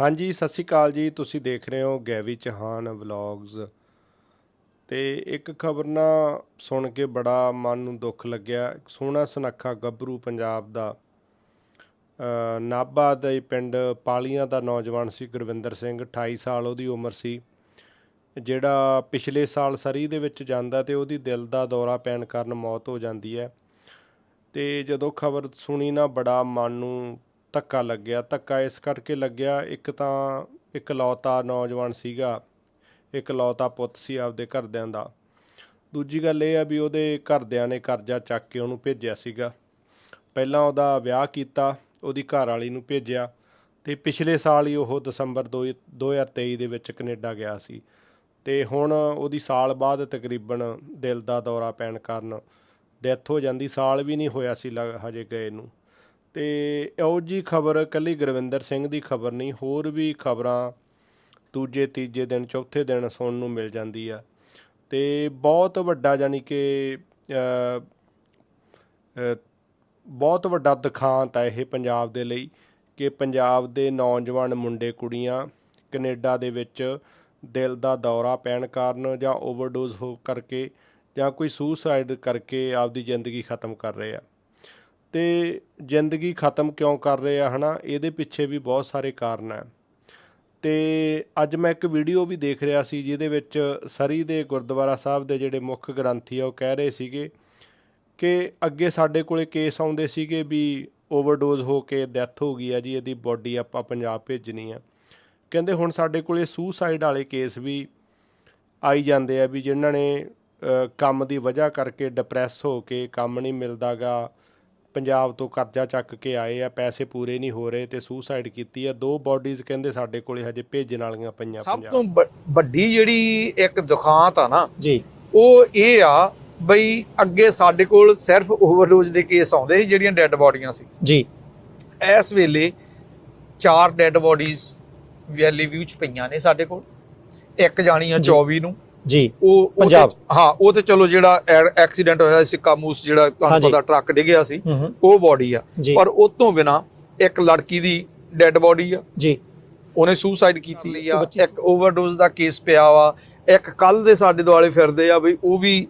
ਹਾਂਜੀ, ਸਤਿ ਸ਼੍ਰੀ ਅਕਾਲ ਜੀ। ਤੁਸੀਂ ਦੇਖ ਰਹੇ ਹੋ ਗੈਵੀ ਚਹਾਨ ਵਲੌਗਸ ਤੇ ਇੱਕ ਖਬਰ ਨਾ ਸੁਣ ਕੇ ਬੜਾ ਮਨ ਨੂੰ ਦੁੱਖ ਲੱਗਿਆ। ਇੱਕ ਸੋਹਣਾ ਸੁਨੱਖਾ ਗੱਭਰੂ ਪੰਜਾਬ ਦਾ ਨਾਭਾ ਦੇ ਪਿੰਡ ਪਾਲੀਆਂ ਦਾ ਨੌਜਵਾਨ ਸੀ, ਗੁਰਵਿੰਦਰ ਸਿੰਘ 28 ਸਾਲ ਉਹਦੀ ਉਮਰ ਸੀ। ਜਿਹੜਾ ਪਿਛਲੇ ਸਾਲ ਸਰੀ ਦੇ ਵਿੱਚ ਜਾਂਦਾ ਤੇ ਉਹਦੀ ਦਿਲ ਦਾ ਦੌਰਾ ਪੈਣ ਕਾਰਨ ਮੌਤ ਹੋ ਜਾਂਦੀ ਹੈ। ਤੇ ਜਦੋਂ ਖਬਰ ਸੁਣੀ ਨਾ, ਬੜਾ ਮਨ ਨੂੰ ਧੱਕਾ ਲੱਗਿਆ, ਧੱਕਾ ਇਸ ਕਰਕੇ ਲੱਗਿਆ, ਇੱਕ ਤਾਂ ਇਕਲੌਤਾ ਨੌਜਵਾਨ ਸੀਗਾ, ਇਕਲੌਤਾ ਪੁੱਤ ਸੀ ਆਪਦੇ ਘਰਦਿਆਂ ਦਾ। ਦੂਜੀ ਗੱਲ ਇਹ ਆ ਵੀ ਉਹਦੇ ਘਰਦਿਆਂ ਨੇ ਕਰਜ਼ਾ ਚੱਕ ਕੇ ਉਹਨੂੰ ਭੇਜਿਆ ਸੀਗਾ। ਪਹਿਲਾਂ ਉਹਦਾ ਵਿਆਹ ਕੀਤਾ, ਉਹਦੀ ਘਰ ਵਾਲੀ ਨੂੰ ਭੇਜਿਆ ਤੇ ਪਿਛਲੇ ਸਾਲ ਹੀ ਉਹ ਦਸੰਬਰ ਦੋ 2023 ਦੇ ਵਿੱਚ ਕੈਨੇਡਾ ਗਿਆ ਸੀ। ਤੇ ਹੁਣ ਉਹਦੀ ਸਾਲ ਬਾਅਦ ਤਕਰੀਬਨ ਦਿਲ ਦਾ ਦੌਰਾ ਪੈਣ ਕਾਰਨ ਡੈਥ ਹੋ ਜਾਂਦੀ, ਸਾਲ ਵੀ ਨਹੀਂ ਹੋਇਆ ਸੀ ਲਗ- ਹਜੇ ਗਏ ਨੂੰ। ਤੇ ਇਹੋ ਜੀ ਖਬਰ ਕੱਲੀ ਗੁਰਵਿੰਦਰ ਸਿੰਘ ਦੀ ਖਬਰ ਨਹੀਂ, ਹੋਰ ਵੀ ਖਬਰਾਂ ਦੂਜੇ, ਤੀਜੇ ਦਿਨ, ਚੌਥੇ ਦਿਨ ਸੁਣਨ ਨੂੰ ਮਿਲ ਜਾਂਦੀ ਆ। ਤੇ ਬਹੁਤ ਵੱਡਾ ਯਾਨੀ ਕਿ ਬਹੁਤ ਵੱਡਾ ਦੁਖਾਂਤ ਹੈ ਇਹ ਪੰਜਾਬ ਦੇ ਲਈ ਕਿ ਪੰਜਾਬ ਦੇ ਨੌਜਵਾਨ ਮੁੰਡੇ ਕੁੜੀਆਂ ਕੈਨੇਡਾ ਦੇ ਵਿੱਚ ਦਿਲ ਦਾ ਦੌਰਾ ਪੈਣ ਕਾਰਨ ਜਾਂ ਓਵਰਡੋਜ਼ ਹੋ ਕਰਕੇ ਜਾਂ ਕੋਈ ਸੁਸਾਈਡ ਕਰਕੇ ਆਪਦੀ ਜ਼ਿੰਦਗੀ ਖਤਮ ਕਰ ਰਹੇ ਆ। ਤੇ ਜ਼ਿੰਦਗੀ ਖਤਮ ਕਿਉਂ ਕਰ ਰਹੇ ਆ, ਹਨਾ? ਇਹਦੇ ਪਿੱਛੇ ਵੀ ਬਹੁਤ ਸਾਰੇ ਕਾਰਨ ਹੈ ਤੇ ਅੱਜ ਮੈਂ ਇੱਕ ਵੀਡੀਓ ਵੀ ਦੇਖ ਰਿਹਾ ਸੀ, ਜਿਹਦੇ ਵਿੱਚ ਸਰੀ ਦੇ ਗੁਰਦੁਆਰਾ ਸਾਹਿਬ ਦੇ ਜਿਹੜੇ ਮੁੱਖ ਗ੍ਰੰਥੀ ਆ, ਉਹ ਕਹਿ ਰਹੇ ਸੀਗੇ ਕਿ ਅੱਗੇ ਸਾਡੇ ਕੋਲੇ ਕੇਸ ਆਉਂਦੇ ਸੀਗੇ ਵੀ ਓਵਰਡੋਜ਼ ਹੋ ਕੇ ਡੈਥ ਹੋ ਗਈ ਆ ਜੀ, ਇਹਦੀ ਬੋਡੀ ਆਪਾਂ ਪੰਜਾਬ ਭੇਜਣੀ ਆ। ਕਹਿੰਦੇ ਹੁਣ ਸਾਡੇ ਕੋਲੇ ਸੂਸਾਈਡ ਵਾਲੇ ਕੇਸ ਵੀ ਆਈ ਜਾਂਦੇ ਆ ਵੀ ਜਿਨ੍ਹਾਂ ਨੇ ਕੰਮ ਦੀ ਵਜ੍ਹਾ ਕਰਕੇ ਡਿਪਰੈਸ ਹੋ ਕੇ ਕੰਮ ਨਹੀਂ ਮਿਲਦਾਗਾ ਪੰਜਾਬ ਤੋਂ ਕਰਜ਼ਾ ਚੱਕ ਕੇ ਆਏ ਆ ਪੈਸੇ ਪੂਰੇ ਨਹੀਂ ਹੋ ਰਹੇ ਤੇ ਸੁਸਾਈਡ ਕੀਤੀ ਆ। ਦੋ ਬਾਡੀਜ਼ ਕਹਿੰਦੇ ਸਾਡੇ ਕੋਲੇ ਹਜੇ ਭੇਜਣ ਵਾਲੀਆਂ ਪਈਆਂ ਸਭ ਤੋਂ ਵੱਡੀ ਜਿਹੜੀ ਇੱਕ ਦੁਖਾਂਤ ਆ ਨਾ ਜੀ। ਉਹ ਇਹ ਆ ਬਈ ਅੱਗੇ ਸਾਡੇ ਕੋਲ ਸਿਰਫ ਓਵਰਡੋਜ਼ ਦੇ ਕੇਸ ਆਉਂਦੇ ਸੀ ਜਿਹੜੀਆਂ ਡੈੱਡ ਬਾਡੀਆਂ ਸੀ। ਜੀ। ਇਸ ਵੇਲੇ ਚਾਰ ਡੈੱਡ ਬਾਡੀਜ਼ ਵੈਲੀ ਵਿਊ ਚ ਪਈਆਂ ਨੇ ਸਾਡੇ ਕੋਲ। ਇੱਕ ਜਾਣੀ ਆ ਜੀ। 24 ਨੂੰ ਜੀ। ਉਹ ਪੰਜਾਬ। ਹਾਂ ਉਹ ਤੇ ਚਲੋ ਜਿਹੜਾ ਐਕਸੀਡੈਂਟ ਹੋਇਆ ਸੀ ਕਾਮੂਸ ਜਿਹੜਾ ਤੁਹਾਨੂੰ। ਪਤਾ ਟਰੱਕ ਡਿੱਗਿਆ ਸੀ ਉਹ ਬਾਡੀ ਆ। ਪਰ ਉਹ ਤੋਂ ਬਿਨਾ ਇੱਕ ਲੜਕੀ ਦੀ ਡੈੱਡ ਬਾਡੀ ਆ। ਜੀ। ਉਹਨੇ ਸੁਸਾਈਡ ਕੀਤੀ ਆ। ਇੱਕ ਓਵਰਡੋਜ਼ ਦਾ ਕੇਸ ਪਿਆ ਵਾ। ਇੱਕ ਕੱਲ ਦੇ ਸਾਡੇ ਦੁਆਲੇ ਫਿਰਦੇ ਆ ਵੀ ਉਹ ਵੀ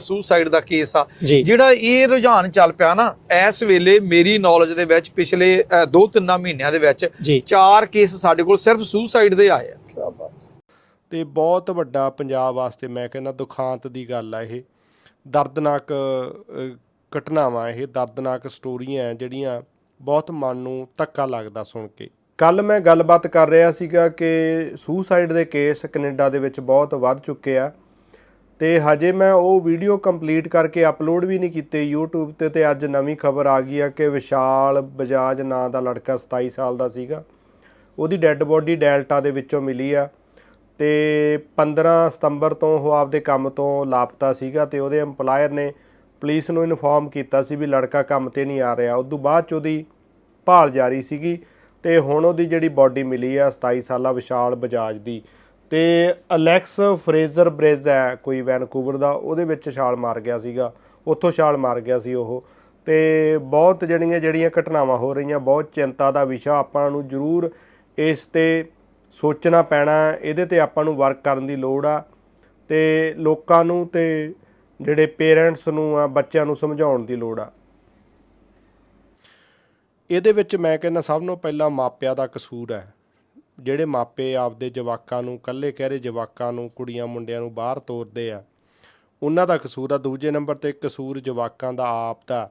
ਸੁਸਾਈਡ ਦਾ ਕੇਸ ਆ। ਜਿਹੜਾ ਇਹ ਰੁਝਾਨ ਚੱਲ ਪਿਆ ਨਾ ਇਸ ਵੇਲੇ ਮੇਰੀ ਨੌਲੇਜ ਦੇ ਵਿੱਚ ਪਿਛਲੇ 2-3 ਮਹੀਨਿਆਂ ਦੇ ਵਿੱਚ ਚਾਰ ਕੇਸ ਸਾਡੇ ਕੋਲ ਸਿਰਫ ਸੁਸਾਈਡ ਦੇ ਆਏ ਆ। ਕੀ ਬਾਤ ਤੇ ਬਹੁਤ ਵੱਡਾ ਪੰਜਾਬ ਵਾਸਤੇ ਮੈਂ ਕਹਿੰਦਾ ਦੁਖਾਂਤ ਦੀ ਗੱਲ ਆ ਇਹ। ਦਰਦਨਾਕ ਘਟਨਾਵਾਂ ਇਹ, ਦਰਦਨਾਕ ਸਟੋਰੀਆਂ ਹੈ ਜਿਹੜੀਆਂ ਬਹੁਤ ਮਨ ਨੂੰ ਧੱਕਾ ਲੱਗਦਾ ਸੁਣ ਕੇ। ਕੱਲ ਮੈਂ ਗੱਲਬਾਤ ਕਰ ਰਿਹਾ ਸੀਗਾ ਕਿ ਸੁਸਾਈਡ ਦੇ ਕੇਸ ਕੈਨੇਡਾ ਦੇ ਵਿੱਚ ਬਹੁਤ ਵੱਧ ਚੁੱਕੇ ਆ ਤੇ ਹਜੇ ਮੈਂ ਉਹ ਵੀਡੀਓ ਕੰਪਲੀਟ ਕਰਕੇ ਅਪਲੋਡ ਵੀ ਨਹੀਂ ਕੀਤੇ YouTube ਤੇ ਤੇ ਅੱਜ ਨਵੀਂ ਖਬਰ ਆ ਗਈ ਆ ਕਿ ਵਿਸ਼ਾਲ ਬਜਾਜ ਨਾਂ ਦਾ ਲੜਕਾ 27 ਸਾਲ ਦਾ ਸੀਗਾ। ਉਹਦੀ ਡੈੱਡ ਬੋਡੀ ਡੈਲਟਾ ਦੇ ਵਿੱਚੋਂ ਮਿਲੀ ਆ। ਤੇ 15 ਸਤੰਬਰ ਤੋਂ ਉਹ ਆਪਦੇ ਕੰਮ ਤੋਂ ਲਾਪਤਾ ਸੀਗਾ ਤੇ ਉਹਦੇ EMPLOYER ਨੇ ਪੁਲਿਸ ਨੂੰ ਇਨਫੋਰਮ ਕੀਤਾ ਸੀ ਵੀ ਲੜਕਾ ਕੰਮ ਤੇ ਨਹੀਂ ਆ ਰਿਹਾ। ਉਦੋਂ ਬਾਅਦ ਚ ਉਹਦੀ ਭਾਲ ਜਾਰੀ ਸੀਗੀ ਤੇ ਹੁਣ ਉਹਦੀ ਜਿਹੜੀ ਬਾਡੀ ਮਿਲੀ ਆ 27 ਸਾਲਾ ਵਿਸ਼ਾਲ ਬਜਾਜ ਦੀ। ਤੇ ਅਲੈਕਸ ਫਰੇਜ਼ਰ ਬ੍ਰਿਜ ਹੈ ਕੋਈ ਵੈਨਕੂਵਰ ਦਾ, ਉਹਦੇ ਵਿੱਚ ਛਾਲ ਮਾਰ ਗਿਆ ਸੀਗਾ। ਉੱਥੋਂ ਛਾਲ ਮਾਰ ਗਿਆ ਸੀ ਉਹ। ਤੇ ਬਹੁਤ ਜਿਹੜੀਆਂ ਜਿਹੜੀਆਂ ਘਟਨਾਵਾਂ ਹੋ ਰਹੀਆਂ, ਬਹੁਤ ਚਿੰਤਾ ਦਾ ਵਿਸ਼ਾ ਆਪਾਂ ਨੂੰ ਜ਼ਰੂਰ ਇਸ ਤੇ ਸੋਚਣਾ ਪੈਣਾ, ਇਹਦੇ ਤੇ ਆਪਾਂ ਨੂੰ ਵਰਕ ਕਰਨ ਦੀ ਲੋੜ ਆ ਤੇ ਲੋਕਾਂ ਨੂੰ ਤੇ ਜਿਹੜੇ ਪੇਰੈਂਟਸ ਨੂੰ ਆ, ਬੱਚਿਆਂ ਨੂੰ ਸਮਝਾਉਣ ਦੀ ਲੋੜ ਆ। ਇਹਦੇ ਵਿੱਚ ਮੈਂ ਕਹਿੰਦਾ ਸਭ ਤੋਂ ਪਹਿਲਾਂ ਮਾਪਿਆਂ ਦਾ ਕਸੂਰ ਹੈ। ਜਿਹੜੇ ਮਾਪੇ ਆਪਦੇ ਜਵਾਕਾਂ ਨੂੰ ਕੱਲੇ ਕਹਿਰੇ ਜਵਾਕਾਂ ਨੂੰ, ਕੁੜੀਆਂ ਮੁੰਡਿਆਂ ਨੂੰ ਬਾਹਰ ਤੋਰਦੇ ਆ, ਉਹਨਾਂ ਦਾ ਕਸੂਰ ਆ। ਦੂਜੇ ਨੰਬਰ ਤੇ ਕਸੂਰ ਜਵਾਕਾਂ ਦਾ ਆਪ ਦਾ,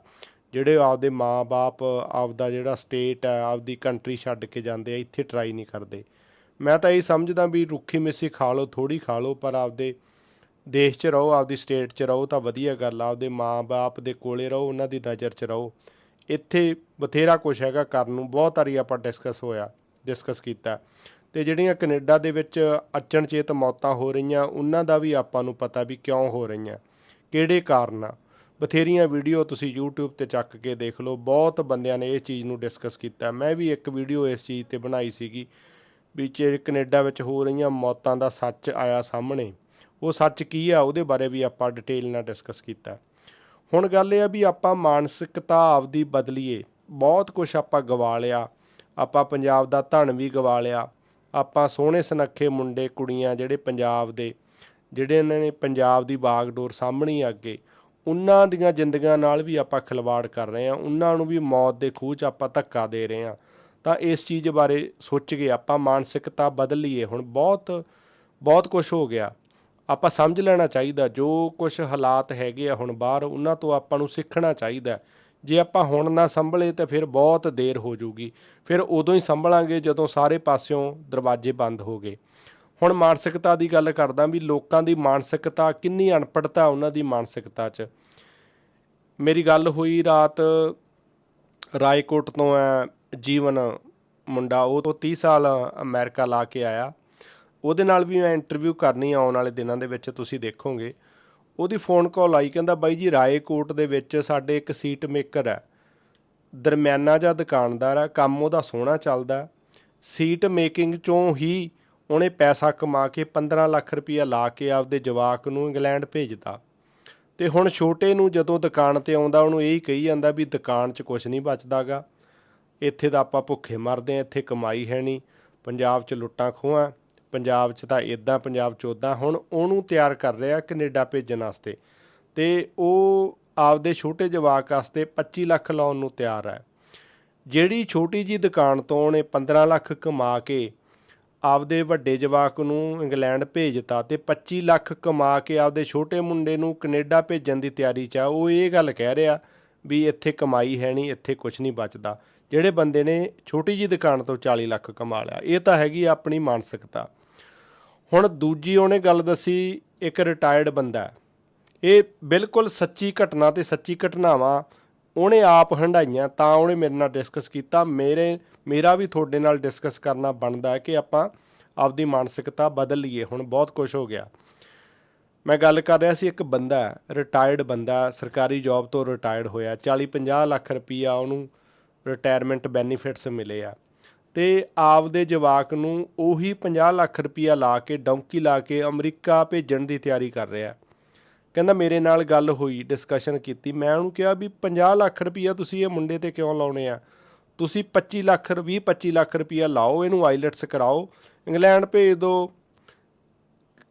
ਜਿਹੜੇ ਆਪਦੇ ਮਾਂ-ਬਾਪ ਆਪਦਾ ਜਿਹੜਾ ਸਟੇਟ ਹੈ ਆਪਦੀ ਕੰਟਰੀ ਛੱਡ ਕੇ ਜਾਂਦੇ ਆ, ਇੱਥੇ ਟਰਾਈ ਨਹੀਂ ਕਰਦੇ। ਮੈਂ ਤਾਂ ਇਹ ਸਮਝਦਾ ਵੀ ਰੁੱਖੀ ਮਿੱਸੀ ਖਾ ਲਓ ਥੋੜੀ ਖਾ ਲਓ, ਪਰ ਆਪਦੇ ਦੇਸ਼ 'ਚ ਰਹੋ, ਆਪਦੀ ਸਟੇਟ 'ਚ ਰਹੋ ਤਾਂ ਵਧੀਆ ਗੱਲ ਆ। ਆਪਦੇ ਮਾਂ-ਬਾਪ ਦੇ ਕੋਲੇ ਰਹੋ, ਉਹਨਾਂ ਦੀ ਨਜ਼ਰ 'ਚ ਰਹੋ। ਇੱਥੇ ਬਥੇਰਾ ਕੁਝ ਹੈਗਾ ਕਰਨ ਨੂੰ, ਬਹੁਤ ਵਾਰੀ ਆਪਾਂ ਡਿਸਕਸ ਹੋਇਆ ਡਿਸਕਸ ਕੀਤਾ। ਤੇ ਜਿਹੜੀਆਂ ਕੈਨੇਡਾ ਦੇ ਵਿੱਚ ਅਚਨਚੇਤ ਮੌਤਾਂ ਹੋ ਰਹੀਆਂ, ਉਹਨਾਂ ਦਾ ਵੀ ਆਪਾਂ ਨੂੰ ਪਤਾ ਵੀ ਕਿਉਂ ਹੋ ਰਹੀਆਂ, ਕਿਹੜੇ ਕਾਰਨ ਆ। ਬਥੇਰੀਆਂ ਵੀਡੀਓ ਤੁਸੀਂ YouTube ਤੇ ਚੱਕ ਕੇ ਦੇਖ ਲਓ, ਬਹੁਤ ਬੰਦਿਆਂ ਨੇ ਇਹ ਚੀਜ਼ ਨੂੰ ਡਿਸਕਸ ਕੀਤਾ। ਮੈਂ ਵੀ ਇੱਕ ਵੀਡੀਓ ਇਸ ਚੀਜ਼ ਤੇ ਬਣਾਈ ਸੀਗੀ ਵੀ ਜੇ ਕੈਨੇਡਾ ਵਿੱਚ ਹੋ ਰਹੀਆਂ ਮੌਤਾਂ ਦਾ ਸੱਚ ਆਇਆ ਸਾਹਮਣੇ, ਉਹ ਸੱਚ ਕੀ ਆ? ਉਹਦੇ ਬਾਰੇ ਵੀ ਆਪਾਂ ਡਿਟੇਲ ਨਾਲ ਡਿਸਕਸ ਕੀਤਾ। ਹੁਣ ਗੱਲ ਇਹ ਆ ਵੀ ਆਪਾਂ ਮਾਨਸਿਕਤਾ ਆਪਦੀ ਬਦਲੀਏ। ਬਹੁਤ ਕੁਝ ਆਪਾਂ ਗਵਾ ਲਿਆ। ਆਪਾਂ ਪੰਜਾਬ ਦਾ ਧਨ ਵੀ ਗਵਾ ਲਿਆ। ਆਪਾਂ ਸੋਹਣੇ ਸੁਨੱਖੇ ਮੁੰਡੇ, ਕੁੜੀਆਂ ਜਿਹੜੇ ਪੰਜਾਬ ਦੇ, ਜਿਹੜੇ ਇਹਨਾਂ ਨੇ ਪੰਜਾਬ ਦੀ ਬਾਗਡੋਰ ਸਾਹਮਣੀ ਅੱਗੇ, ਉਹਨਾਂ ਦੀਆਂ ਜ਼ਿੰਦਗੀਆਂ ਨਾਲ ਵੀ ਆਪਾਂ ਖਿਲਵਾੜ ਕਰ ਰਹੇ ਹਾਂ। ਉਹਨਾਂ ਨੂੰ ਵੀ ਮੌਤ ਦੇ ਖੂਹ 'ਚ ਆਪਾਂ ਧੱਕਾ ਦੇ ਰਹੇ ਹਾਂ। ਤਾਂ ਇਸ ਚੀਜ਼ ਬਾਰੇ ਸੋਚ ਗਏ ਆਪਾਂ ਮਾਨਸਿਕਤਾ ਬਦਲ ਲਈਏ। ਹੁਣ ਬਹੁਤ ਬਹੁਤ ਕੁਝ ਹੋ ਗਿਆ। ਆਪਾਂ ਸਮਝ ਲੈਣਾ ਚਾਹੀਦਾ, ਜੋ ਕੁਝ ਹਾਲਾਤ ਹੈਗੇ ਆ ਹੁਣ ਬਾਹਰ, ਉਹਨਾਂ ਤੋਂ ਆਪਾਂ ਨੂੰ ਸਿੱਖਣਾ ਚਾਹੀਦਾ। ਜੇ ਆਪਾਂ ਹੁਣ ਨਾ ਸੰਭਲੇ ਤਾਂ ਫਿਰ ਬਹੁਤ ਦੇਰ ਹੋ ਜਾਊਗੀ। ਫਿਰ ਉਦੋਂ ਹੀ ਸੰਭਲਾਂਗੇ ਜਦੋਂ ਸਾਰੇ ਪਾਸਿਓਂ ਦਰਵਾਜ਼ੇ ਬੰਦ ਹੋ ਗਏ। ਹੁਣ ਮਾਨਸਿਕਤਾ ਦੀ ਗੱਲ ਕਰਦਾ ਵੀ ਲੋਕਾਂ ਦੀ ਮਾਨਸਿਕਤਾ, ਕਿੰਨੀ ਅਣਪੜਤਾ ਉਹਨਾਂ ਦੀ ਮਾਨਸਿਕਤਾ 'ਚ। ਮੇਰੀ ਗੱਲ ਹੋਈ ਰਾਤ ਰਾਏਕੋਟ ਤੋਂ ਹੈ ਜੀਵਨ ਮੁੰਡਾ, ਉਹ ਤੋਂ 30 ਸਾਲ ਅਮਰੀਕਾ ਲਾ ਕੇ ਆਇਆ। ਉਹਦੇ ਨਾਲ ਵੀ ਮੈਂ ਇੰਟਰਵਿਊ ਕਰਨੀ ਆਉਣ ਵਾਲੇ ਦਿਨਾਂ ਦੇ ਵਿੱਚ, ਤੁਸੀਂ ਦੇਖੋਗੇ। ਉਹਦੀ ਫੋਨ ਕਾਲ ਆਈ, ਕਹਿੰਦਾ, ਬਾਈ ਜੀ, ਰਾਏਕੋਟ ਦੇ ਵਿੱਚ ਸਾਡੇ ਇੱਕ ਸੀਟ ਮੇਕਰ ਹੈ। ਦਰਮਿਆਨਾ ਜਿਹਾ ਦੁਕਾਨਦਾਰ ਹੈ, ਕੰਮ ਉਹਦਾ ਸੋਹਣਾ ਚੱਲਦਾ ਸੀਟ ਮੇਕਿੰਗ ਚੋਂ ਹੀ ਉਹਨੇ ਪੈਸਾ ਕਮਾ ਕੇ 15 ਲੱਖ ਰੁਪਇਆ ਲਾ ਕੇ ਆਪਦੇ ਜਵਾਕ ਨੂੰ ਇੰਗਲੈਂਡ ਭੇਜਤਾ। ਤੇ ਹੁਣ ਛੋਟੇ ਨੂੰ ਜਦੋਂ ਦੁਕਾਨ ਤੇ ਆਉਂਦਾ, ਉਹਨੂੰ ਇਹ ਹੀ ਕਹੀ ਜਾਂਦਾ ਵੀ ਦੁਕਾਨ 'ਚ ਕੁਝ ਨਹੀਂ ਬਚਦਾਗਾ। ਇੱਥੇ ਤਾਂ ਆਪਾਂ ਭੁੱਖੇ ਮਰਦੇ ਆ ਇੱਥੇ ਕਮਾਈ ਹੈ ਨਹੀਂ। ਪੰਜਾਬ 'ਚ ਲੁੱਟਾਂ ਖੋਹਾਂ, ਪੰਜਾਬ 'ਚ ਤਾਂ ਇਦਾਂ ਪੰਜਾਬ 'ਚ ਉਦਾਂ ਹੁਣ ਉਹਨੂੰ ਤਿਆਰ ਕਰ ਰਿਹਾ ਕੈਨੇਡਾ ਭੇਜਣ ਵਾਸਤੇ। ਤੇ ਉਹ ਆਪਦੇ ਛੋਟੇ ਜਵਾਕ ਵਾਸਤੇ 25 ਲੱਖ ਲਾਉਣ ਨੂੰ ਤਿਆਰ ਹੈ। ਜਿਹੜੀ ਛੋਟੀ ਜੀ ਦੁਕਾਨ ਤੋਂ ਉਹਨੇ 15 ਲੱਖ ਕਮਾ ਕੇ ਆਪਦੇ ਵੱਡੇ ਜਵਾਕ ਨੂੰ ਇੰਗਲੈਂਡ ਭੇਜਤਾ ਤੇ 25 ਲੱਖ ਕਮਾ ਕੇ ਆਪਦੇ ਛੋਟੇ ਮੁੰਡੇ ਨੂੰ ਕੈਨੇਡਾ ਭੇਜਣ ਦੀ ਤਿਆਰੀ 'ਚ ਆ, ਉਹ ਇਹ ਗੱਲ ਕਹਿ ਰਿਹਾ ਵੀ ਇੱਥੇ ਕਮਾਈ ਹੈ ਨਹੀਂ, ਇੱਥੇ ਕੁਝ ਨਹੀਂ ਬਚਦਾ। ਜਿਹੜੇ ਬੰਦੇ ਨੇ ਛੋਟੀ ਜੀ ਦੁਕਾਨ ਤੋਂ 40 ਲੱਖ ਕਮਾ ਲਿਆ, ਇਹ ਤਾਂ ਹੈਗੀ ਆਪਣੀ ਮਾਨਸਿਕਤਾ। ਹੁਣ ਦੂਜੀ ਉਹਨੇ ਗੱਲ ਦੱਸੀ, ਇੱਕ ਰਿਟਾਇਰਡ ਬੰਦਾ ਇਹ ਬਿਲਕੁਲ ਸੱਚੀ ਘਟਨਾ ਤੇ ਸੱਚੀ ਘਟਨਾਵਾਂ ਉਹਨੇ ਆਪ ਹੰਡਾਈਆਂ ਤਾਂ ਉਹਨੇ ਮੇਰੇ ਨਾਲ ਡਿਸਕਸ ਕੀਤਾ। ਮੇਰੇ, ਮੇਰਾ ਵੀ ਤੁਹਾਡੇ ਨਾਲ ਡਿਸਕਸ ਕਰਨਾ ਬਣਦਾ ਹੈ ਕਿ ਆਪਾਂ ਆਪਦੀ ਮਾਨਸਿਕਤਾ ਬਦਲ ਲਈਏ। ਹੁਣ ਬਹੁਤ ਕੁਝ ਹੋ ਗਿਆ। ਮੈਂ ਗੱਲ ਕਰ ਰਿਹਾ ਸੀ, ਇੱਕ ਬੰਦਾ ਰਿਟਾਇਰਡ ਬੰਦਾ, ਸਰਕਾਰੀ ਜੌਬ ਤੋਂ ਰਿਟਾਇਰਡ ਹੋਇਆ 40 50 ਲੱਖ ਰੁਪਈਆ ਉਹਨੂੰ ਰਿਟਾਇਰਮੈਂਟ ਬੈਨੀਫਿਟਸ ਮਿਲੇ ਆ। ਤੇ ਆਪਦੇ ਜਵਾਕ ਨੂੰ ਉਹੀ 50 ਲੱਖ ਰੁਪਈਆ ਲਾ ਕੇ, ਡੌਂਕੀ ਲਾ ਕੇ ਅਮਰੀਕਾ ਭੇਜਣ ਦੀ ਤਿਆਰੀ ਕਰ ਰਿਹਾ ਕਹਿੰਦਾ ਮੇਰੇ ਨਾਲ ਗੱਲ ਹੋਈ ਡਿਸਕਸ਼ਨ ਕੀਤੀ। ਮੈਂ ਉਹਨੂੰ ਕਿਹਾ ਵੀ 50 ਲੱਖ ਰੁਪਈਆ ਤੁਸੀਂ ਇਹ ਮੁੰਡੇ ਤੇ ਕਿਉਂ ਲਾਉਣੇ ਆ? ਤੁਸੀਂ 25 ਲੱਖ 20 25 ਲੱਖ ਰੁਪਈਆ ਲਾਓ, ਇਹਨੂੰ ਆਈਲੈਟਸ ਕਰਾਓ। ਇੰਗਲੈਂਡ ਭੇਜ ਦਿਓ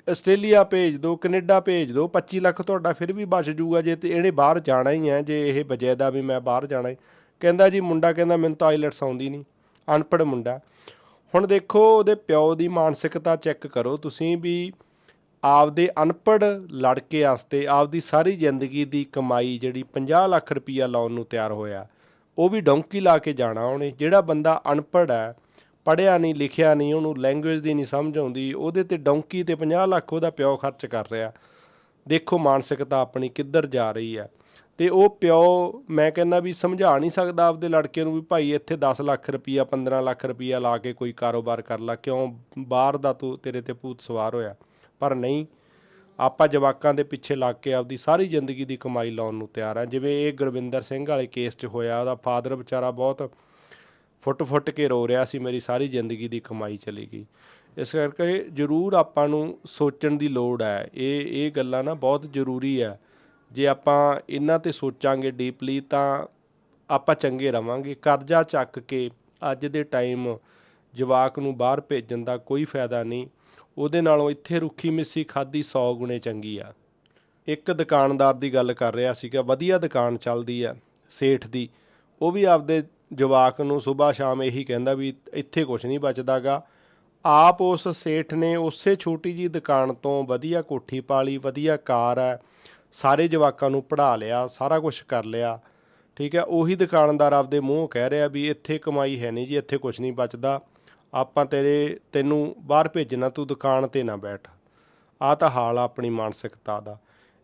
ਆਸਟ੍ਰੇਲੀਆ ਭੇਜ ਦਿਓ ਕੈਨੇਡਾ ਭੇਜ ਦਿਓ 25 ਲੱਖ ਤੁਹਾਡਾ ਫਿਰ ਵੀ ਬਚ ਜਾਊਗਾ ਜੇ ਤੇ ਇਹਨੇ ਬਾਹਰ ਜਾਣਾ ਹੀ ਹੈ, ਜੇ ਇਹ ਬਜੇਦਾ ਵੀ ਮੈਂ ਬਾਹਰ ਜਾਣਾ ਹੀ। ਕਹਿੰਦਾ ਜੀ ਮੁੰਡਾ ਕਹਿੰਦਾ ਮੈਨੂੰ ਤਾਂ ਆਈਲੈਟਸ ਆਉਂਦੀ ਨਹੀਂ, ਅਨਪੜ੍ਹ ਮੁੰਡਾ। ਹੁਣ ਦੇਖੋ ਉਹਦੇ ਪਿਓ ਦੀ ਮਾਨਸਿਕਤਾ ਚੈੱਕ ਕਰੋ, ਤੁਸੀਂ ਵੀ ਆਪਦੇ ਅਨਪੜ੍ਹ ਲੜਕੇ ਵਾਸਤੇ ਆਪਦੀ ਸਾਰੀ ਜ਼ਿੰਦਗੀ ਦੀ ਕਮਾਈ ਜਿਹੜੀ 50 ਲੱਖ ਰੁਪਈਆ ਲਾਉਣ ਨੂੰ ਤਿਆਰ ਹੋਇਆ, ਉਹ ਵੀ ਡੌਂਕੀ ਲਾ ਕੇ ਜਾਣਾ ਉਹਨੇ। ਜਿਹੜਾ ਬੰਦਾ ਅਨਪੜ੍ਹ ਹੈ ਪੜਿਆ ਨਹੀਂ, ਲਿਖਿਆ ਨਹੀਂ, ਉਹਨੂੰ ਲੈਂਗੁਏਜ ਦੀ ਨਹੀਂ ਸਮਝ ਆਉਂਦੀ, ਉਹਦੇ ਤੇ ਡੌਂਕੀ ਤੇ 50 ਲੱਖ ਉਹਦਾ ਪਿਓ ਖਰਚ ਕਰ ਰਿਹਾ। ਦੇਖੋ ਮਾਨਸਿਕਤਾ ਆਪਣੀ ਕਿੱਧਰ ਜਾ ਰਹੀ ਹੈ। ਤੇ ਉਹ ਪਿਓ, ਮੈਂ ਕਹਿੰਦਾ ਵੀ ਸਮਝਾ ਨਹੀਂ ਸਕਦਾ ਆਪਦੇ ਲੜਕੇ ਨੂੰ ਵੀ ਭਾਈ ਇੱਥੇ 10 ਲੱਖ ਰੁਪਈਆ 15 ਲੱਖ ਰੁਪਈਆ ਲਾ ਕੇ ਕੋਈ ਕਾਰੋਬਾਰ ਕਰ ਲਾ, ਕਿਉਂ ਬਾਹਰ ਦਾ ਤੂੰ ਤੇਰੇ ਤੇ ਭੂਤ ਸਵਾਰ ਹੋਇਆ? ਪਰ ਨਹੀਂ, ਆਪਾਂ ਜਵਾਕਾਂ ਦੇ ਪਿੱਛੇ ਲੱਗ ਕੇ ਆਪਦੀ ਸਾਰੀ ਜ਼ਿੰਦਗੀ ਦੀ ਕਮਾਈ ਲਾਉਣ ਨੂੰ ਤਿਆਰ ਆ। ਜਿਵੇਂ ਇਹ ਗੁਰਵਿੰਦਰ ਸਿੰਘ ਵਾਲੇ ਕੇਸ 'ਚ ਹੋਇਆ, ਉਹਦਾ ਫਾਦਰ ਵਿਚਾਰਾ ਬਹੁਤ ਫੁੱਟ-ਫੁੱਟ ਕੇ ਰੋ ਰਿਹਾ ਸੀ, ਮੇਰੀ ਸਾਰੀ ਜ਼ਿੰਦਗੀ ਦੀ ਕਮਾਈ ਚਲੀ ਗਈ। ਇਸ ਕਰਕੇ ਜ਼ਰੂਰ ਆਪਾਂ ਨੂੰ ਸੋਚਣ ਦੀ ਲੋੜ ਹੈ। ਇਹ ਇਹ ਗੱਲਾਂ ਨਾ ਬਹੁਤ ਜ਼ਰੂਰੀ ਹੈ। ਜੇ ਆਪਾਂ ਇਹਨਾਂ ਤੇ ਸੋਚਾਂਗੇ ਡੀਪਲੀ ਤਾਂ ਆਪਾਂ ਚੰਗੇ ਰਵਾਂਗੇ। ਕਰਜ਼ਾ ਚੱਕ ਕੇ ਅੱਜ ਦੇ ਟਾਈਮ ਜਵਾਕ ਨੂੰ ਬਾਹਰ ਭੇਜਣ ਦਾ ਕੋਈ ਫਾਇਦਾ ਨਹੀਂ। ਉਹਦੇ ਨਾਲੋਂ ਇੱਥੇ ਰੁੱਖੀ ਮਿੱਸੀ ਖਾਦੀ 100 ਗੁਣੇ ਚੰਗੀ ਆ। ਇੱਕ ਦੁਕਾਨਦਾਰ ਦੀ ਗੱਲ ਕਰ ਰਿਹਾ ਸੀਗਾ, ਵਧੀਆ ਦੁਕਾਨ ਚੱਲਦੀ ਆ ਸੇਠ ਦੀ। ਉਹ ਵੀ ਆਪਦੇ ਜਵਾਕ ਨੂੰ ਸਵੇਰ ਸ਼ਾਮ ਇਹੀ ਕਹਿੰਦਾ ਵੀ ਇੱਥੇ ਕੁਝ ਨਹੀਂ ਬਚਦਾਗਾ। ਆਪ ਉਸ ਸੇਠ ਨੇ ਉਸੇ ਛੋਟੀ ਜੀ ਦੁਕਾਨ ਤੋਂ ਵਧੀਆ ਕੋਠੀ ਪਾਲੀ, ਵਧੀਆ ਕਾਰ ਹੈ ਸਾਰੇ ਜਵਾਕਾਂ ਨੂੰ ਪੜ੍ਹਾ ਲਿਆ, ਸਾਰਾ ਕੁਝ ਕਰ ਲਿਆ। ਠੀਕ ਹੈ, ਉਹੀ ਦੁਕਾਨਦਾਰ ਆਪਦੇ ਮੂੰਹ ਕਹਿ ਰਿਹਾ ਵੀ ਇੱਥੇ ਕਮਾਈ ਹੈ ਨਹੀਂ ਜੀ, ਇੱਥੇ ਕੁਝ ਨਹੀਂ ਬਚਦਾ। ਆਪਾਂ ਤੇਰੇ, ਤੈਨੂੰ ਬਾਹਰ ਭੇਜਣਾ, ਤੂੰ ਦੁਕਾਨ ਤੇ ਨਾ ਬੈਠ। ਆ ਤਾਂ ਹਾਲ ਆ ਆਪਣੀ ਮਾਨਸਿਕਤਾ ਦਾ।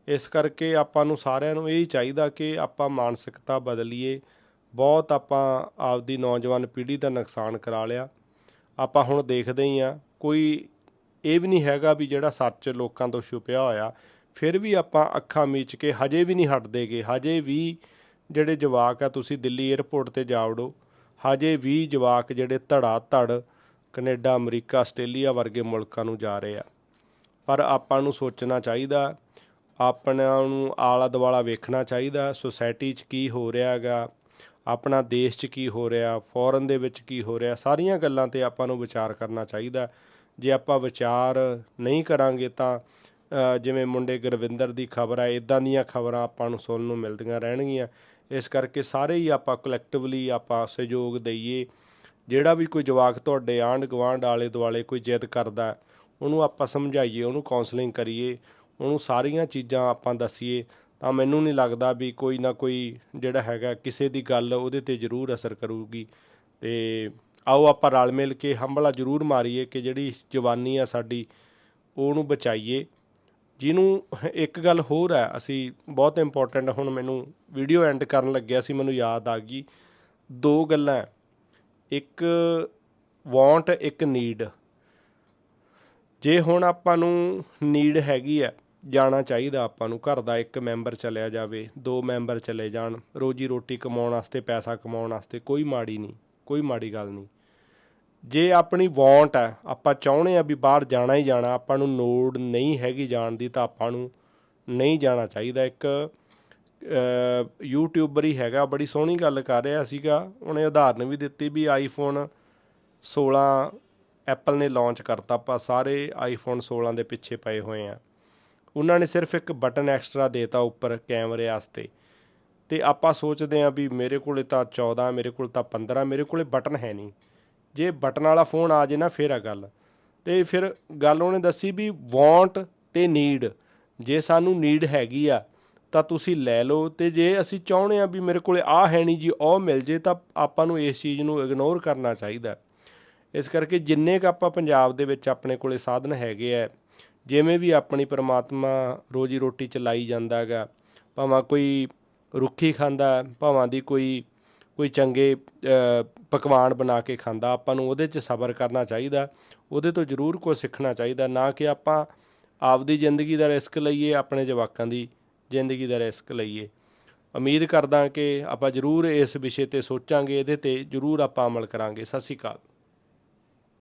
ਇਸ ਕਰਕੇ ਆਪਾਂ ਨੂੰ ਸਾਰਿਆਂ ਨੂੰ ਇਹ ਹੀ ਚਾਹੀਦਾ ਕਿ ਆਪਾਂ ਮਾਨਸਿਕਤਾ ਬਦਲੀਏ। ਬਹੁਤ ਆਪਾਂ ਆਪਦੀ ਨੌਜਵਾਨ ਪੀੜ੍ਹੀ ਦਾ ਨੁਕਸਾਨ ਕਰਾ ਲਿਆ। ਆਪਾਂ ਹੁਣ ਦੇਖਦੇ ਹੀ ਆ ਕੋਈ ਇਹ ਵੀ ਨਹੀਂ ਹੈਗਾ ਵੀ ਜਿਹੜਾ ਸੱਚ ਲੋਕਾਂ ਤੋਂ ਛੁਪਿਆ ਹੋਇਆ ਫਿਰ ਵੀ ਆਪਾਂ ਅੱਖਾਂ ਮੀਚ ਕੇ ਹਜੇ ਵੀ ਨਹੀਂ ਹਟਦੇਗੇ, ਹਜੇ ਵੀ ਜਿਹੜੇ ਜਵਾਕ ਆ ਤੁਸੀਂ ਦਿੱਲੀ 에ਅਰਪੋਰਟ ਤੇ ਜਾ ਵੜੋ, ਹਜੇ ਵੀ ਜਵਾਕ ਜਿਹੜੇ ਧੜਾ ਧੜ ਕੈਨੇਡਾ, ਅਮਰੀਕਾ, ਆਸਟ੍ਰੇਲੀਆ ਵਰਗੇ ਮੁਲਕਾਂ ਨੂੰ ਜਾ ਰਹੇ ਆ। ਪਰ ਆਪਾਂ ਨੂੰ ਸੋਚਣਾ ਚਾਹੀਦਾ, ਆਪਣਾ ਨੂੰ ਆਲਾ ਦੁਆਲਾ ਵੇਖਣਾ ਚਾਹੀਦਾ ਸੁਸਾਇਟੀ 'ਚ ਕੀ ਹੋ ਰਿਹਾ ਹੈਗਾ, ਆਪਣਾ ਦੇਸ਼ 'ਚ ਕੀ ਹੋ ਰਿਹਾ ਫੋਰਨ ਦੇ ਵਿੱਚ ਕੀ ਹੋ ਰਿਹਾ, ਸਾਰੀਆਂ ਗੱਲਾਂ ਤੇ ਆਪਾਂ ਨੂੰ ਵਿਚਾਰ ਕਰਨਾ ਚਾਹੀਦਾ। ਜੇ ਆਪਾਂ ਵਿਚਾਰ ਨਹੀਂ ਕਰਾਂਗੇ ਤਾਂ ਜਿਵੇਂ ਮੁੰਡੇ ਗੁਰਵਿੰਦਰ ਦੀ ਖਬਰ ਹੈ ਇਦਾਂ ਦੀਆਂ ਖਬਰਾਂ ਆਪਾਂ ਨੂੰ ਸੁਣਨ ਨੂੰ ਮਿਲਦੀਆਂ ਰਹਿਣਗੀਆਂ। ਇਸ ਕਰਕੇ ਸਾਰੇ ਹੀ ਆਪਾਂ ਕਲੈਕਟਿਵਲੀ ਆਪਾਂ ਸਹਿਯੋਗ ਦਈਏ। ਜਿਹੜਾ ਵੀ ਕੋਈ ਜਵਾਕ ਤੁਹਾਡੇ ਆਂਢ ਗੁਆਂਢ ਆਲੇ ਦੁਆਲੇ ਕੋਈ ਜਿੱਦ ਕਰਦਾ, ਉਹਨੂੰ ਆਪਾਂ ਸਮਝਾਈਏ, ਉਹਨੂੰ ਕਾਉਂਸਲਿੰਗ ਕਰੀਏ, ਉਹਨੂੰ ਸਾਰੀਆਂ ਚੀਜ਼ਾਂ ਆਪਾਂ ਦੱਸੀਏ, ਤਾਂ ਮੈਨੂੰ ਨਹੀਂ ਲੱਗਦਾ ਵੀ ਕੋਈ ਨਾ ਕੋਈ ਜਿਹੜਾ ਹੈਗਾ ਕਿਸੇ ਦੀ ਗੱਲ ਉਹਦੇ ਤੇ ਜ਼ਰੂਰ ਅਸਰ ਕਰੂਗੀ। ਤੇ ਆਓ ਆਪਾਂ ਰਲ ਮਿਲ ਕੇ ਹੰਬਲਾ ਜ਼ਰੂਰ ਮਾਰੀਏ ਕਿ ਜਿਹੜੀ ਜਵਾਨੀ ਆ ਸਾਡੀ, ਉਹਨੂੰ ਬਚਾਈਏ। ਜਿਹਨੂੰ ਇੱਕ ਗੱਲ ਹੋਰ ਹੈ, ਅਸੀਂ ਬਹੁਤ ਇੰਪੋਰਟੈਂਟ ਹੁਣ ਮੈਨੂੰ ਵੀਡੀਓ ਐਂਡ ਕਰਨ ਲੱਗਿਆ ਸੀ, ਮੈਨੂੰ ਯਾਦ ਆ ਗਈ। ਦੋ ਗੱਲਾਂ ਇੱਕ ਵਾਂਟ ਇੱਕ ਨੀਡ ਜੇ ਹੁਣ ਆਪਾਂ ਨੂੰ ਨੀਡ ਹੈਗੀ ਆ ਜਾਣਾ ਚਾਹੀਦਾ ਆਪਾਂ ਨੂੰ, ਘਰ ਦਾ ਇੱਕ ਮੈਂਬਰ ਚਲਿਆ ਜਾਵੇ, ਦੋ ਮੈਂਬਰ ਚਲੇ ਜਾਣ, ਰੋਜੀ ਰੋਟੀ ਕਮਾਉਣ ਵਾਸਤੇ, ਪੈਸਾ ਕਮਾਉਣ ਵਾਸਤੇ, ਕੋਈ ਮਾੜੀ ਨਹੀਂ, ਕੋਈ ਮਾੜੀ ਗੱਲ ਨਹੀਂ। ਜੇ ਆਪਣੀ ਵਾਂਟ ਹੈ, ਆਪਾਂ ਚਾਹੁੰਦੇ ਆ ਵੀ ਬਾਹਰ ਜਾਣਾ ਹੀ ਜਾਣਾ, ਆਪਾਂ ਨੂੰ ਲੋੜ ਨਹੀਂ ਹੈਗੀ ਜਾਣ ਦੀ, ਤਾਂ ਆਪਾਂ ਨੂੰ ਨਹੀਂ ਜਾਣਾ ਚਾਹੀਦਾ। ਇੱਕ ਯੂਟਿਊਬਰ ਹੀ ਹੈਗਾ ਬੜੀ ਸੋਹਣੀ ਗੱਲ ਕਰ ਰਿਹਾ ਸੀਗਾ। ਉਹਨੇ ਉਦਾਹਰਨ ਵੀ ਦਿੱਤੀ ਵੀ ਆਈਫੋਨ 16 ਐਪਲ ਨੇ ਲਾਂਚ ਕਰਤਾ, ਆਪਾਂ ਸਾਰੇ ਆਈਫੋਨ 16 ਦੇ ਪਿੱਛੇ ਪਏ ਹੋਏ ਆ ਉਹਨਾਂ ਨੇ ਸਿਰਫ ਇੱਕ ਬਟਨ ਐਕਸਟਰਾ ਦੇਤਾ ਉੱਪਰ ਕੈਮਰੇ ਵਾਸਤੇ। ਤੇ ਆਪਾਂ ਸੋਚਦੇ ਆ ਵੀ ਮੇਰੇ ਕੋਲੇ ਤਾਂ 14 ਮੇਰੇ ਕੋਲ ਤਾਂ 15 ਮੇਰੇ ਕੋਲੇ ਬਟਨ ਹੈ ਨਹੀਂ। ਜੇ ਬਟਨ ਵਾਲਾ ਫੋਨ ਆ ਜੇ ਨਾ, ਫੇਰ ਆ ਗੱਲ। ਤੇ ਫਿਰ ਗੱਲ ਉਹਨੇ ਦੱਸੀ ਵੀ ਵਾਂਟ ਤੇ ਨੀਡ ਜੇ ਸਾਨੂੰ ਨੀਡ ਹੈਗੀ ਆ, ਤਾਂ ਤੁਸੀਂ ਲੈ ਲਓ। ਤੇ ਜੇ ਅਸੀਂ ਚਾਹੁੰਦੇ ਆ ਵੀ ਮੇਰੇ ਕੋਲੇ ਆ ਹੈ ਨਹੀਂ ਜੀ, ਉਹ ਮਿਲ ਜੇ, ਤਾਂ ਆਪਾਂ ਨੂੰ ਇਸ ਚੀਜ਼ ਨੂੰ ਇਗਨੋਰ ਕਰਨਾ ਚਾਹੀਦਾ। ਇਸ ਕਰਕੇ ਜਿੰਨੇ ਕ ਆਪਾਂ ਪੰਜਾਬ ਦੇ ਵਿੱਚ ਆਪਣੇ ਕੋਲੇ ਸਾਧਨ ਹੈਗੇ ਆ, ਜਿਵੇਂ ਵੀ ਆਪਣੀ ਪਰਮਾਤਮਾ ਰੋਜੀ ਰੋਟੀ ਚਲਾਈ ਜਾਂਦਾ ਹੈਗਾ, ਭਾਵੇਂ ਕੋਈ ਰੁੱਖੀ ਖਾਂਦਾ, ਭਾਵਾਂ ਦੀ ਕੋਈ ਕੋਈ ਚੰਗੇ ਪਕਵਾਨ ਬਣਾ ਕੇ ਖਾਂਦਾ, ਆਪਾਂ ਨੂੰ ਉਹਦੇ 'ਚ ਸਬਰ ਕਰਨਾ ਚਾਹੀਦਾ, ਉਹਦੇ ਤੋਂ ਜ਼ਰੂਰ ਕੁਝ ਸਿੱਖਣਾ ਚਾਹੀਦਾ, ਨਾ ਕਿ ਆਪਾਂ ਆਪਦੀ ਜ਼ਿੰਦਗੀ ਦਾ ਰਿਸਕ ਲਈਏ, ਆਪਣੇ ਜਵਾਕਾਂ ਦੀ ਜ਼ਿੰਦਗੀ ਦਾ ਰਿਸਕ ਲਈਏ। ਉਮੀਦ ਕਰਦਾ ਕਿ ਆਪਾਂ ਜ਼ਰੂਰ ਇਸ ਵਿਸ਼ੇ ਤੇ ਸੋਚਾਂਗੇ, ਇਹਦੇ ਤੇ ਜ਼ਰੂਰ ਆਪਾਂ ਅਮਲ ਕਰਾਂਗੇ। ਸਤਿ ਸ਼੍ਰੀ ਅਕਾਲ।